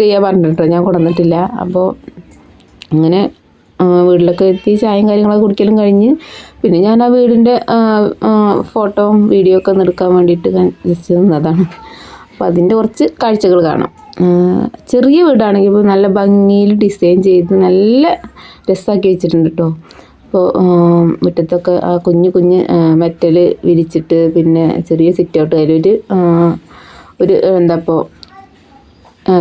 ചെയ്യാൻ പറഞ്ഞിട്ടോ ഞാൻ കൊടുന്നിട്ടില്ല അപ്പോൾ അങ്ങനെ വീട്ടിലൊക്കെ എത്തി ചായയും കാര്യങ്ങളൊക്കെ കുടിക്കലും കഴിഞ്ഞ് പിന്നെ ഞാൻ ആ വീടിന്റെ ഫോട്ടോയും വീഡിയോ ഒക്കെ എടുക്കാൻ വേണ്ടിയിട്ട് ജസ്റ്റ് നിന്നതാണ്. അപ്പോൾ അതിന്റെ കുറച്ച് കാഴ്ചകൾ കാണാം. ചെറിയ വീടാണെങ്കിൽ ഇപ്പോൾ നല്ല ഭംഗിയിൽ ഡിസൈൻ ചെയ്ത് നല്ല രസമാക്കി വെച്ചിട്ടുണ്ട് കേട്ടോ അപ്പോൾ മുറ്റത്തൊക്കെ ആ കുഞ്ഞു കുഞ്ഞ് മെറ്റൽ വിരിച്ചിട്ട് പിന്നെ ചെറിയ സിറ്റ് ഔട്ട് അതിലൊരു ഒരു എന്താ ഇപ്പോൾ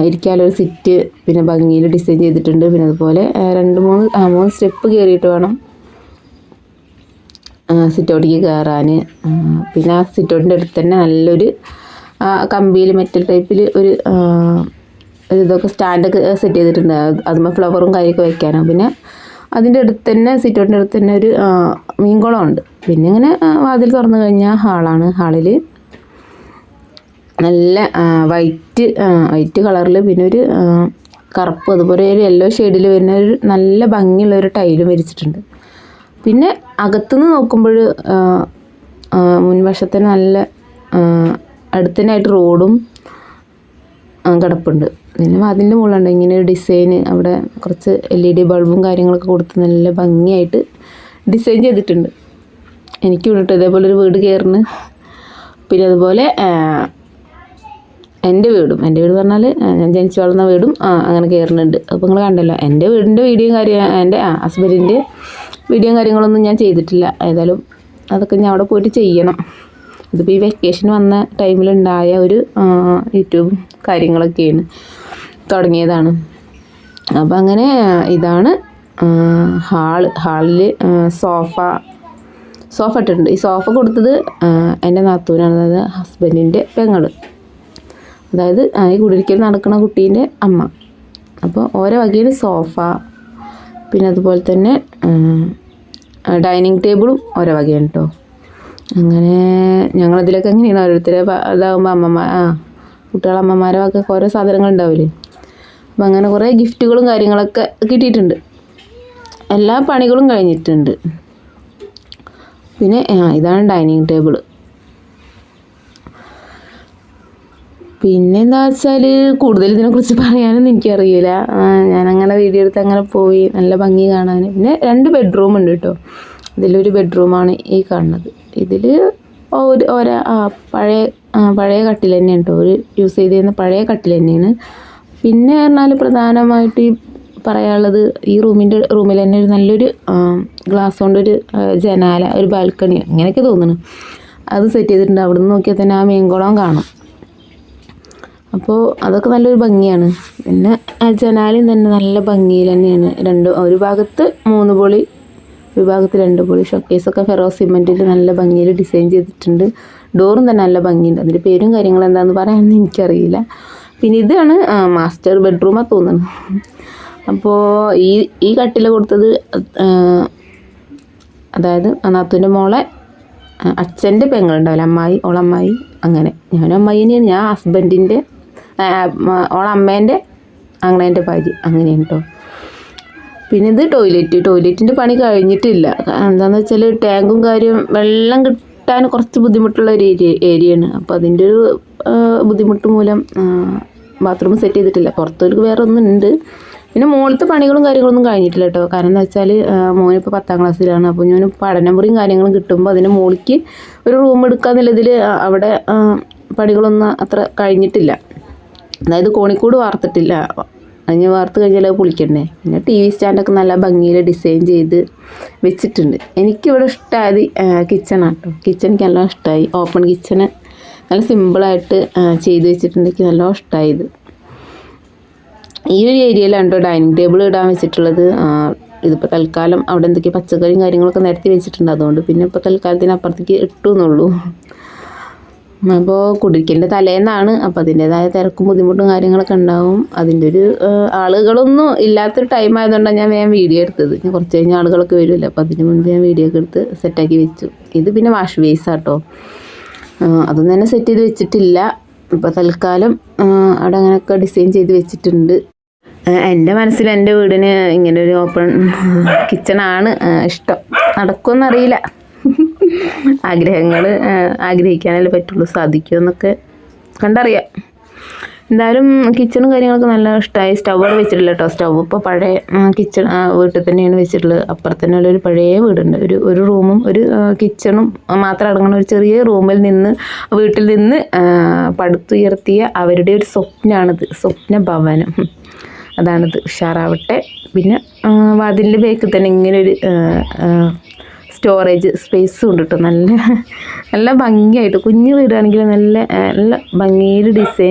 ഇരിക്കാനൊരു സിറ്റ് പിന്നെ ഭംഗിയിൽ ഡിസൈൻ ചെയ്തിട്ടുണ്ട്. പിന്നെ അതുപോലെ രണ്ട് മൂന്ന് മൂന്ന് സ്റ്റെപ്പ് കയറിയിട്ട് വേണം സിറ്റ് ഔട്ടിലേക്ക് കയറാൻ. പിന്നെ ആ സിറ്റൗട്ടിന്റെ അടുത്ത് തന്നെ നല്ലൊരു കമ്പിയിൽ മെറ്റൽ ടൈപ്പിൽ ഒരു ഇതൊക്കെ സ്റ്റാൻഡൊക്കെ സെറ്റ് ചെയ്തിട്ടുണ്ട്. അത് അതുമ്പോൾ ഫ്ലവറും കാര്യമൊക്കെ വെക്കാനാണ് പിന്നെ അതിന്റെ അടുത്ത് തന്നെ സിറ്റൗട്ടിന്റെ അടുത്ത് തന്നെ ഒരു മീൻകുളമുണ്ട് പിന്നെ ഇങ്ങനെ വാതിൽ തുറന്നു കഴിഞ്ഞാൽ ഹാളാണ്. ഹാളിൽ നല്ല വൈറ്റ് വൈറ്റ് കളറിൽ പിന്നെ ഒരു കറുപ്പ് അതുപോലെ ഒരു യെല്ലോ ഷെയ്ഡിൽ വരുന്ന ഒരു നല്ല ഭംഗിയുള്ള ഒരു ടൈലും വരച്ചിട്ടുണ്ട്. പിന്നെ അകത്തുനിന്ന് നോക്കുമ്പോൾ മുൻവശത്തിന് നല്ല അടുത്തനായിട്ട് റോഡും കിടപ്പുണ്ട്. പിന്നെ അതിന്റെ മുകളിലുണ്ട് ഇങ്ങനെ ഒരു ഡിസൈന് അവിടെ കുറച്ച് എൽ ഇ ഡി ബൾബും കാര്യങ്ങളൊക്കെ കൊടുത്ത് നല്ല ഭംഗിയായിട്ട് ഡിസൈൻ ചെയ്തിട്ടുണ്ട്. എനിക്ക് വേണ്ടിയിട്ട് ഇതേപോലെ ഒരു വീട് കയറുന്നു പിന്നെ അതുപോലെ എന്റെ വീടും. എന്റെ വീട് പറഞ്ഞാൽ ഞാൻ ജനിച്ചു വളർന്ന വീടും അങ്ങനെ കയറുന്നുണ്ട് അപ്പോൾ നിങ്ങൾ കണ്ടല്ലോ എന്റെ വീടിന്റെ വീഡിയോയും കാര്യം എന്റെ ഹസ്ബൻഡിന്റെ വീഡിയോയും കാര്യങ്ങളൊന്നും ഞാൻ ചെയ്തിട്ടില്ല. ഏതായാലും അതൊക്കെ ഞാൻ അവിടെ പോയിട്ട് ചെയ്യണം. ഇതിപ്പോൾ ഈ വെക്കേഷൻ വന്ന ടൈമിലുണ്ടായ ഒരു യൂട്യൂബ് കാര്യങ്ങളൊക്കെയാണ് തുടങ്ങിയതാണ്. അപ്പം അങ്ങനെ ഇതാണ് ഹാൾ. ഹാളിൽ സോഫ സോഫ ഇട്ടിട്ടുണ്ട്. ഈ സോഫ കൊടുത്തത് എന്റെ നാത്തൂനാണ്. അതായത് ഹസ്ബൻഡിന്റെ പെങ്ങൾ അതായത് ഈ കുടിരിക്കൽ നടക്കുന്ന കുട്ടീന്റെ അമ്മ. അപ്പോൾ ഓരോ വകയിൽ സോഫ പിന്നെ അതുപോലെ തന്നെ ഡൈനിങ് ടേബിളും ഓരോ വകയാണ് കേട്ടോ അങ്ങനെ ഞങ്ങളതിലൊക്കെ എങ്ങനെയാണ് ഓരോരുത്തരെ ഇതാകുമ്പോൾ അമ്മമാർ ആ കുട്ടികളെ ഒക്കെ ഓരോ സാധനങ്ങൾ ഉണ്ടാവില്ലേ അപ്പം അങ്ങനെ കുറേ ഗിഫ്റ്റുകളും കാര്യങ്ങളൊക്കെ കിട്ടിയിട്ടുണ്ട്. എല്ലാ പണികളും കഴിഞ്ഞിട്ടുണ്ട്. പിന്നെ ഇതാണ് ഡൈനിങ് ടേബിൾ പിന്നെ എന്താ വെച്ചാൽ കൂടുതൽ ഇതിനെക്കുറിച്ച് പറയാനൊന്നും എനിക്കറിയില്ല ഞാനങ്ങനെ വീഡിയോ എടുത്ത് അങ്ങനെ പോയി. നല്ല ഭംഗി കാണാൻ പിന്നെ രണ്ട് ബെഡ്റൂം ഉണ്ട് കേട്ടോ ഇതിലൊരു ബെഡ്റൂമാണ് ഈ കാണുന്നത്. ഇതിൽ ഒരു ഒരാ പഴയ പഴയ കട്ടിൽ തന്നെയാണ് കേട്ടോ ഒരു യൂസ് ചെയ്തിരുന്ന പഴയ കട്ടിൽ തന്നെയാണ്. പിന്നെ പറഞ്ഞാൽ പ്രധാനമായിട്ട് ഈ പറയാനുള്ളത് ഈ റൂമിന്റെ റൂമിൽ തന്നെ ഒരു നല്ലൊരു ഗ്ലാസ് കൊണ്ടൊരു ജനാല ഒരു ബാൽക്കണി അങ്ങനെയൊക്കെ തോന്നുന്നു. അത് സെറ്റ് ചെയ്തിട്ടുണ്ട്. അവിടെ നിന്ന് നോക്കിയാൽ തന്നെ ആ മീൻകുളം കാണാം. അപ്പോൾ അതൊക്കെ നല്ലൊരു ഭംഗിയാണ്. പിന്നെ ആ തന്നെ നല്ല ഭംഗിയിൽ തന്നെയാണ്. രണ്ട് ഒരു ഭാഗത്ത് മൂന്ന് പൊളി ഒരു ഭാഗത്ത് രണ്ട് പൊളി ഷോക്കേസൊക്കെ ഫെറോ സിമെന്റിൽ നല്ല ഭംഗിയിൽ ഡിസൈൻ ചെയ്തിട്ടുണ്ട്. ഡോറും തന്നെ നല്ല ഭംഗിയുണ്ട്. അതിന്റെ പേരും കാര്യങ്ങളും എന്താണെന്ന് പറയാനൊന്നും എനിക്കറിയില്ല. പിന്നെ ഇതാണ് മാസ്റ്റർ ബെഡ്റൂമാണ് തോന്നുന്നത് അപ്പോൾ ഈ ഈ കട്ടിൽ കൊടുത്തത് അതായത് നാത്തൂന്റെ മോളെ അച്ഛന്റെ പെങ്ങളുണ്ടാവില്ല അമ്മായി ഓളമ്മായി അങ്ങനെ. ഞാനും അമ്മായി തന്നെയാണ് ഞാൻ ഹസ്ബൻഡിന്റെ ഓളമ്മേന്റെ അങ്ങനേന്റെ ഭാര്യ. അങ്ങനെയാണ് കേട്ടോ പിന്നെ ഇത് ടോയ്ലറ്റ് ടോയ്ലറ്റിന്റെ പണി കഴിഞ്ഞിട്ടില്ല. എന്താണെന്ന് വെച്ചാൽ ടാങ്കും കാര്യം വെള്ളം കിട്ടാൻ കുറച്ച് ബുദ്ധിമുട്ടുള്ള ഒരു ഏരിയ ഏരിയയാണ്. അപ്പോൾ അതിന്റെ ഒരു ബുദ്ധിമുട്ട് മൂലം ബാത്റൂം സെറ്റ് ചെയ്തിട്ടില്ല. പുറത്തൊരു വേറെ ഒന്നുണ്ട് പിന്നെ മുകളിലത്തെ പണികളും കാര്യങ്ങളൊന്നും കഴിഞ്ഞിട്ടില്ല കേട്ടോ കാരണം എന്താ വെച്ചാൽ മോനിപ്പോൾ പത്താം ക്ലാസ്സിലാണ്. അപ്പോൾ ഞാൻ പഠനമുറിയും കാര്യങ്ങളും കിട്ടുമ്പോൾ അതിന് മുകളിലേക്ക് ഒരു റൂം എടുക്കാന്നുള്ളതിൽ അവിടെ പണികളൊന്നും അത്ര കഴിഞ്ഞിട്ടില്ല. അതായത് കോണിക്കൂട് വാർത്തിട്ടില്ല. അതിന് വാർത്ത് കഴിഞ്ഞാൽ അത് പൊളിക്കണ്ടേ? പിന്നെ ടി വി സ്റ്റാൻഡൊക്കെ നല്ല ഭംഗിയിൽ ഡിസൈൻ ചെയ്ത് വെച്ചിട്ടുണ്ട്. എനിക്കിവിടെ ഇഷ്ടമായത് കിച്ചണാണ് കേട്ടോ കിച്ചൺ എനിക്ക് നല്ല ഇഷ്ടമായി ഓപ്പൺ കിച്ചണ് നല്ല സിമ്പിളായിട്ട് ചെയ്ത് വെച്ചിട്ടുണ്ട് എനിക്ക് നല്ല ഇഷ്ടമായത് ഈ ഒരു ഏരിയയിലാണ് കേട്ടോ ഡൈനിങ് ടേബിൾ ഇടാൻ വെച്ചിട്ടുള്ളത്. ഇതിപ്പോൾ തൽക്കാലം അവിടെ എന്തൊക്കെ പച്ചക്കറിയും കാര്യങ്ങളൊക്കെ നിരത്തി വെച്ചിട്ടുണ്ട്. അതുകൊണ്ട് പിന്നെ ഇപ്പോൾ തൽക്കാലത്തിന് അപ്പുറത്തേക്ക് ഇട്ടു എന്നുള്ളൂ. അപ്പോൾ കുടിക്കലിന്റെ തലേന്നാണ്. അപ്പോൾ അതിന്റേതായ തിരക്കും ബുദ്ധിമുട്ടും കാര്യങ്ങളൊക്കെ ഉണ്ടാവും. അതിന്റെ ഒരു ആളുകളൊന്നും ഇല്ലാത്തൊരു ടൈം ആയതുകൊണ്ടാണ് ഞാൻ വേഗം വീഡിയോ എടുത്തത്. ഞാൻ കുറച്ച് കഴിഞ്ഞ ആളുകളൊക്കെ വരുമല്ലോ. അപ്പോൾ അതിന് മുൻപ് ഞാൻ വീഡിയോ ഒക്കെ എടുത്ത് സെറ്റാക്കി വെച്ചു. ഇത് പിന്നെ വാഷ് ബേസ് ആട്ടോ. അതൊന്നും തന്നെ സെറ്റ് ചെയ്ത് വെച്ചിട്ടില്ല. ഇപ്പോൾ തൽക്കാലം അവിടെ അങ്ങനെയൊക്കെ ഡിസൈൻ ചെയ്ത് വെച്ചിട്ടുണ്ട്. എന്റെ മനസ്സിൽ എന്റെ വീടിന് ഇങ്ങനെ ഒരു ഓപ്പൺ കിച്ചണാണ് ഇഷ്ടം. നടക്കുമെന്നറിയില്ല ആഗ്രഹങ്ങൾ ആഗ്രഹിക്കാനല്ലേ പറ്റുള്ളൂ സാധിക്കുമെന്നൊക്കെ കണ്ടറിയാം. എന്തായാലും കിച്ചണും കാര്യങ്ങളൊക്കെ നല്ല ഇഷ്ടമായി സ്റ്റവ് അവിടെ വെച്ചിട്ടില്ല കേട്ടോ. സ്റ്റവ് ഇപ്പോൾ പഴയ കിച്ചൺ വീട്ടിൽ തന്നെയാണ് വെച്ചിട്ടുള്ളത്. അപ്പുറത്ത് തന്നെ ഒരു പഴയ വീടുണ്ട്. ഒരു ഒരു റൂമും ഒരു കിച്ചണും മാത്രം അടങ്ങുന്ന ഒരു ചെറിയ റൂമിൽ നിന്ന് വീട്ടിൽ നിന്ന് പടുത്തുയർത്തിയ അവരുടെ ഒരു സ്വപ്നമാണിത് സ്വപ്ന ഭവനം അതാണിത്. ഉഷാറാവട്ടെ. പിന്നെ വാതിലിന്റെ ബേക്കിൽ തന്നെ ഇങ്ങനെ ഒരു സ്റ്റോറേജ് സ്പേസും ഉണ്ട് കേട്ടോ നല്ല നല്ല ഭംഗിയായിട്ട് കുഞ്ഞു വീടാണെങ്കിൽ നല്ല നല്ല ഭംഗിയിൽ ഡിസൈൻ